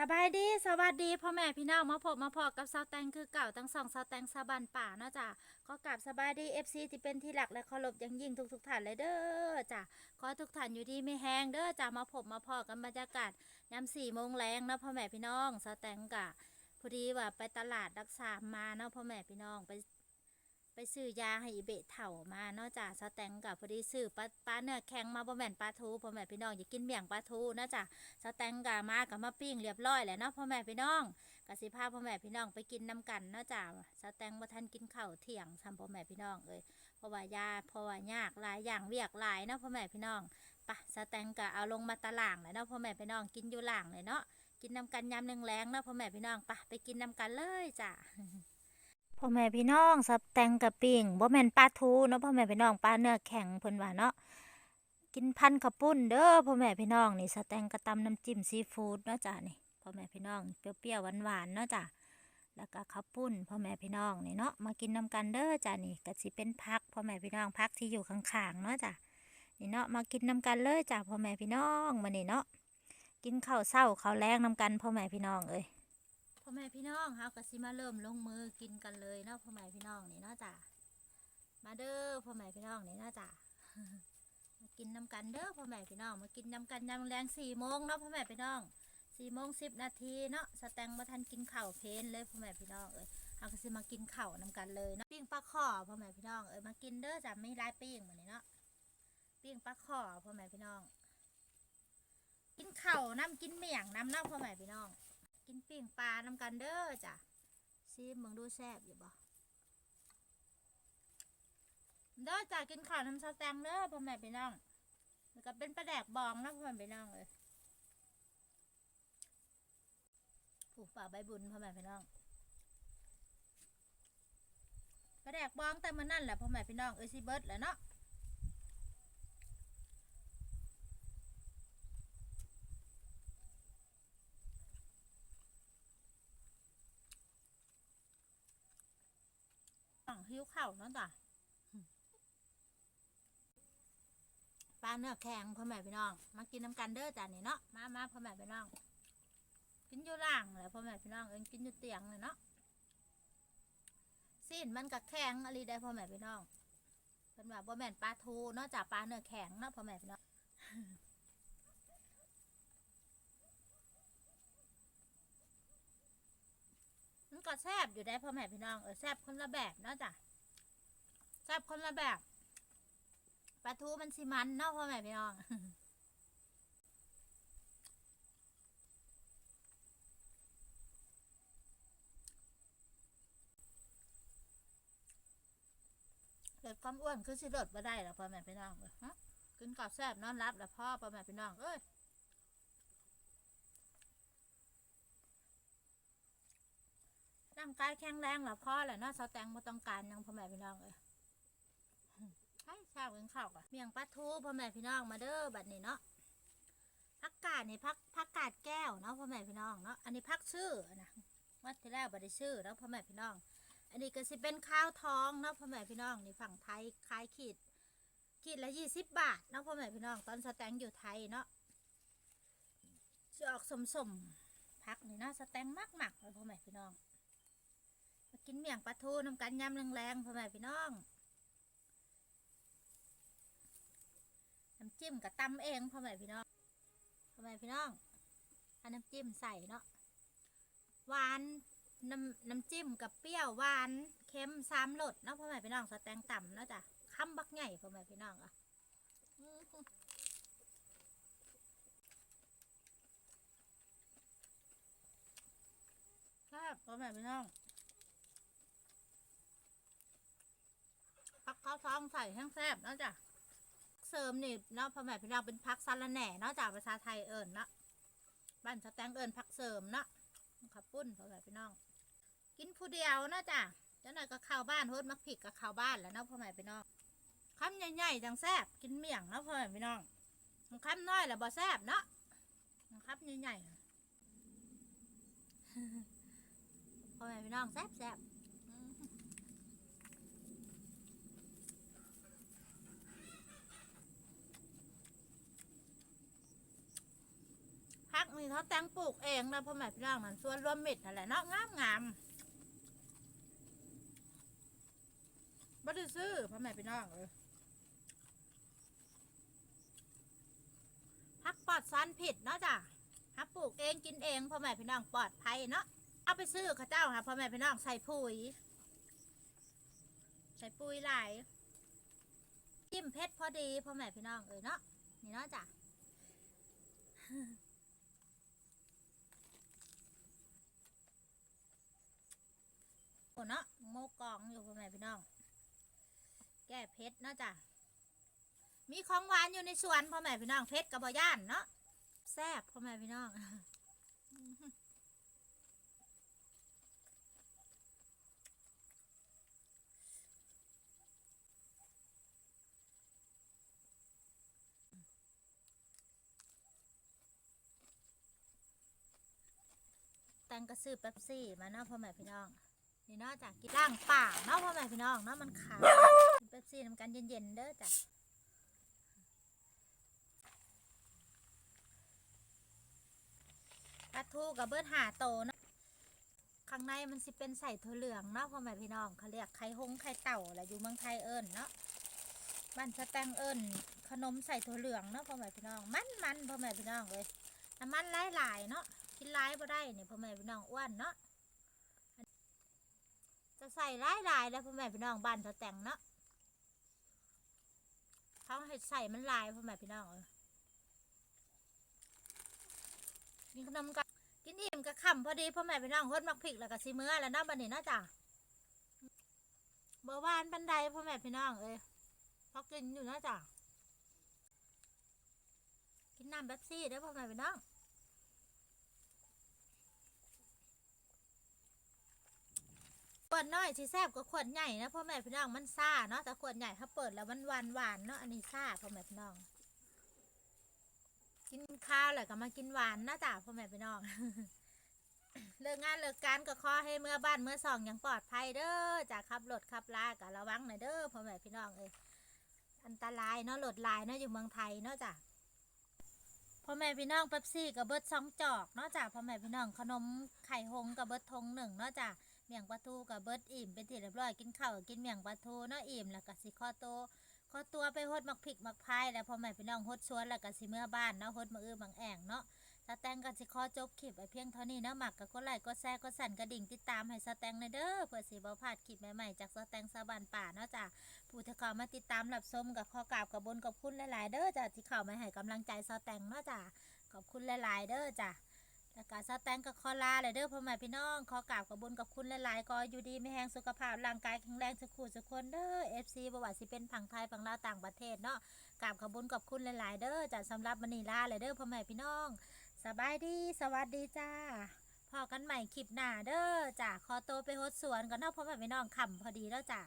สบายดีสวัสดีพ่อแม่พี่น้องมาพบมาพอกับสาวแตงคือเก่าทั้งสองสาวแตงสาบันป่าเนาะจ้ะขอกราบสบายดีเอฟซีที่เป็นที่หลักและเคารพอยังยิ่งทุกทุกท่านเลยเด้อจ้ะขอทุกท่านอยู่ดีไม่แห้งเด้อจ้ะมาพบมาพอกันบรรยากาศยามสี่โมงแรงเนาะพ่อแม่พี่น้องสาวแตงกะพอดีว่าไปตลาดรักษามาเนาะพ่อแม่พี่น้องไป ไปซื้อยาให้อีเบะเถ่ามาเนาะจ้ะสแตงกับพอดีซื้อปลาปลาเนื้อแข็งมาบ่อแม่ปลาทูพ่อแม่พี่น้องอย่ากินเมี่ยงปลาทูนะจ้ะสแตงกับมากับมาปิ้งเรียบร้อยแล้วเนาะพ่อแม่พี่น้องกสิพาพ่อแม่พี่น้องไปกินน้ำกันเนาะจ้ะสแตงบ่ทันกินข้าวเที่ยงทำพ่อแม่พี่น้องเอ้ยเพราะว่ายาเพราะว่ายากหลายอย่างเวียกหลายเนาะพ่อแม่พี่น้องปะสแตงกับเอาลงมาตะล่างเลยเนาะพ่อแม่พี่น้องกินอยู่ล่างเลยเนาะกินน้ำกันยามแรงๆเนาะพ่อแม่พี่น้องปะไปกินน้ำกันเลยจ้ะ พ่อแม่พี่น้องสับแตงกับปิ่งบ่แม่นปลาทูเนาะพ่อแม่พี่น้องปลาเนื้อแข็งเพิ่นว่าเนาะกินพันข้าวปุ้นเด้อพ่อแม่พี่น้องนี่สแตงกระตำน้ำจิ้มซีฟู้ดเนาะจ้ะนี่พ่อแม่พี่น้องเปรี้ยวๆหวานๆเนาะจ้ะแล้วก็ข้าวปุ้นพ่อแม่พี่น้องนี่เนาะมากินนำกันเด้อจ้ะนี่ก็สิเป็นพักพ่อแม่พี่น้องพักที่อยู่ข้างๆเนาะจ้ะนี่เนาะมากินนำกันเลยจ้ะพ่อแม่พี่น้องมานี่เนาะกินข้าวเช้าข้าวแรงนำกันพ่อแม่พี่น้องเอ้ย พ่อแม่พี่น้องเฮาก็สิมาเริ่มลงมือกินกันเลยเนาะพ่อแม่พี่น้องนี่เนาะจ้ะมาเด้อพ่อแม่พี่น้องนี่เนาะจ้ะมากินน้ำกันเด้อพ่อแม่พี่น้องมากินน้ำกันยามแรงสี่โมงเนาะพ่อแม่พี่น้องสี่โมงสิบนาทีเนาะสแตงมาทันกินข้าวเพลนเลยพ่อแม่พี่น้องเอ้ยเฮาก็สิมากินข้าวน้ำกันเลยเนาะปิ้งปลาข้อพ่อแม่พี่น้องเอ้ยมากินเด้อจ้ะไม่ร้ายปิ้งเหมือนนี้เนาะปิ้งปลาข้อพ่อแม่พี่น้อง กินข้าวน้ำกินเมี่ยงน้ำเนาะพ่อแม่พี่น้อง กินปิ้งปลาน้ำกันเด้อจ้ะซีมึงดูแซ่บอยู่บ่เด้อจ้ะกินข้าวน้ำซาแตงเด้อพ่อแม่พี่น้องแล้วก็เป็นปลาแดกบองนะพ่อแม่พี่น้องเลยผูกป่ากใบบุญพ่อแม่พี่น้องปลาแดกบองแต่มันนั่นแหละพ่อแม่พี่น้องเอ้ยซีเบิร์ดแหละเนาะ หิ้วเข่าวเนาะจ้ะปลาเนื้อแข็งพ่อแม่พี่น้อง มากินน้ำกันเด้อจ้ะนี่เนาะมามาพ่อแม่พี่น้อง กินอยู่ล่างแหละพ่อแม่พี่น้องเอ็งกินอยู่เตียงเลยเนาะสิ้นมันกับแข็งอะไรได้พ่อแม่พี่น้องเป็นว่าบ่แม่นปลาทูเนาะจ้ะปลาเนื้อแข็งเนาะพ่อแม่พี่น้องมันก็แซบอยู่ได้พ่อแม่พี่น้องเออแซบคนละแบบเนาะจ้ะ แซบคนละแบบปลาทูมันสิมันเนาะพ่อแม่พี่น้องเกิดความอ้วนคือสิลดมาได้แล้วพ่อแม่พี่น้องเอ้ยฮะกินกับแซบนอนรับแล้วพ่อพ่อแม่พี่น้องเอ้ยร่างกายแข็งแรงแล้วพ่อแหละเนาะสาวแตงบ่ต้องการยังพ่อแม่พี่น้องเอ้ย ให้ข้าวกินข้าวก่อนเมียงปลาทูพ่อแม่พี่น้องมาเด้อบัดนี้เนาะผักกาดนี่ผักผักกาดแก้วเนาะพ่อแม่พี่น้องเนาะอันนี้ผักชื่อนะวัดที่แรกบ่ได้ชื่อแล้วพ่อแม่พี่น้อง อันนี้ก็สิเป็นข้าวท้องเนาะพ่อแม่พี่น้องนี่ฝั่งไทยขายขีดขีดละยี่สิบบาทเนาะพ่อแม่พี่น้องตอนสแตงอยู่ไทยเนาะจะออกสมๆพักนี่เนาะสแตงมากๆเลยพ่อแม่พี่น้องมากินเมี่ยงปลาทูน้ำกันยำแรงๆพ่อแม่พี่น้อง น้ำจิ้มกับตำเองพ่อแม่พี่น้องพ่อแม่พี่น้องเอาน้ำจิ้มใส่เนาะหวานน้ำน้ำจิ้มกับเปรี้ยวหวานเค็มสามรสเนาะพ่อแม่พี่น้องสแตงต่ำเนาะจ้ะคำบักใหญ่พ่อแม่พี่น้องอะครับพ่อแม่พี่น้องพักข้าวท้องใส่แห้งแซ่บเนาะจ้ะ เสริมนี่เนาะพ่อแม่พี่น้องเป็นพักสาระแหน่เนาะจากภาษาไทยเอิญเนาะบ้านสแตงเอิญพักเสริมเนาะขับปุ้นพ่อแม่พี่น้อง กินผู้เดียวเนาะจ้ะจ้าหน่อยก็ข้าวบ้านโฮดมักผิกก็เข้าวบ้านแล้วเนาะพ่อแม่พี่น้องคำใหญ่ๆจังแซบกินเมี่ยงเนาะพ่อแม่พี่น้องคำน้อยแหละบ่แซบเนาะคำใหญ่ๆพ่อแม่พี่น้องแซบแซบๆอืม พั กนี่นี่เขาแต่งปลูกเองนะพ่อแม่พี่น้องมันส่วนรวมมิตรนั่นแหละเนาะงามงามบ่ได้ซื้อพ่อแม่พี่น้องเลยพักปลอดสารผิดเนาะจ้ะฮับปลูกเองกินเองพ่อแม่พี่น้องปลอดภัยเนาะเอาไปซื้อเขาเจ้าค่ะพ่อแม่พี่น้องใส่ปุ๋ย ใส่ปุ๋ยหลายจิ้มเพชรพอดีพ่อแม่พี่น้องเอ้ยเนาะนี่เนาะจ้ะ โอ้ เนาะโมกองอยู่พ่อแม่พี่น้อง แก้เพชรเนาะจ้ะมีของหวานอยู่ในสวนพ่อแม่พี่น้องเพชรกับบย่านเนาะแซ่บพ่อแม่พี่น้องแตงกระซือเป๊ปซี่มาเนาะพ่อแม่พี่น้อง นี่เนาะจากกินล่างป่าเนาะพ่อแม่พี่น้องเนาะมันขาวกินเป๊ปซี่ทำกันเย็นๆเด้อจ้ะปลาทูกับเบิร์ดหาโตเนาะข้างในมันสิเป็นใส่ถั่วเหลืองเนาะพ่อแม่พี่น้องเขาเรียกไข่หงไข่เต่าแหละอยู่เมืองไทยเอิญเนาะบ้านสแตงเอิญขนมใส่ถั่วเหลืองเนาะพ่อแม่พี่น้อง มันมันพ่อแม่พี่น้องเลยน้ำมันหลายๆเนาะกินร้ายบ่ได้เนี่ยพ่อแม่พี่น้องอ้วนเนาะ ใส่ร้ายลายแล้วพ่อแม่พี่น้องบ้านเขาแต่งเนาะเขาให้ใส่มันลายพ่อแม่พี่น้องเออกินขนมกันกินอิ่มกับคำพอดีพ่อแม่พี่น้องฮดมักพริกแล้วก็ซีเมื่อแล้วเนาะบันนี้เนาะจ้ะเบอร์วานปันไดพ่อแม่พี่น้องเอ้ยพอกินอยู่เนาะจ้ะกินน้ำเบบซี่เด้พ่อแม่พี่น้อง วดน้อยสิแซ่บกว่าขวดใหญ่นะพ่อแม่พี่น้องมันซ่าเนาะแต่ขวดใหญ่ถ้าเปิดแล้วมันหวานหวานเนาะอันนี้ซ่าพ่อแม่พี่น้อง กินข้าวแหละก็มากินหวานนะจ้ะพ่อแม่พี่น้องเลิกงานเลิกการก็ขอให้เมื่อบ้านเมื่อสองอย่างปลอดภัยเด้อจากขับรถขับลาก็ระวังหน่อยเด้อพ่อแม่พี่น้องเอ้ยอันตรายเนาะรถลายเนาะอยู่เมืองไทยเนาะจ้ะพ่อแม่พี่น้องเป๊ปซี่กับเบิร์ดสองจอกเนาะจ้ะพ่อแม่พี่น้องขนมไข่หงกับเบิร์ดทงหนึ่งเนาะจ้ะ เมี่ยงปลาทูกับเบิร์ดอิ่มเป็นที่เรียบร้อยกินข้าวกินเมี่ยงปลาทูเนาะอิ่มแล้วก็สิข้อโตข้อตัวไปฮดมักพริกมักพายแล้วพอแม่พี่น้องฮดชวนแล้วก็สิเมื่อบ้านเนาะฮดมืออื้อบางแอ่งเนาะสแตงกันสิข้อจบคลิปไปเพียงเท่านี้เนาะหมักกับก็ไลค์ก็แชร์ก็สั่นกระดิ่งติดตามให้สแตงในอยเด้อเพื่อสิบ่พลาดคลิปใหม่ๆจากสแตงสะบันป่าเนาะจ้ะผู้ที่เข้ามาติดตามรับชมกับข้อกราบกับบนกับคุณหลายๆเด้อจ้ะที่เข้ามาให้กำลังใจสแตงเนาะจ้ะขอบคุณหลายๆเด้อจ้ะ แล้วก็สแตงกับคอลาเลยเด้อพ่อแม่พี่น้องขอกราบกับบุญกับคุณหลายๆก็อยู่ดีไม่แห้งสุขภาพร่างกายแข็งแรงสักคู่สักคนเด้อ FC บ่ว่าสิเป็นผังไทยผังลาวต่างประเทศเนาะกราบกับบุญกับคุณหลายๆเด้อจ้ะสำหรับมณีลาเลยเด้อพ่อแม่พี่น้อง สบายดีสวัสดีจ้าพอกันใหม่คลิปหน้าเด้อจ้ะขอตัวไปโฮดสวนก่อนเนาะพ่อแม่พี่น้องขำพอดีแล้วจ้ะ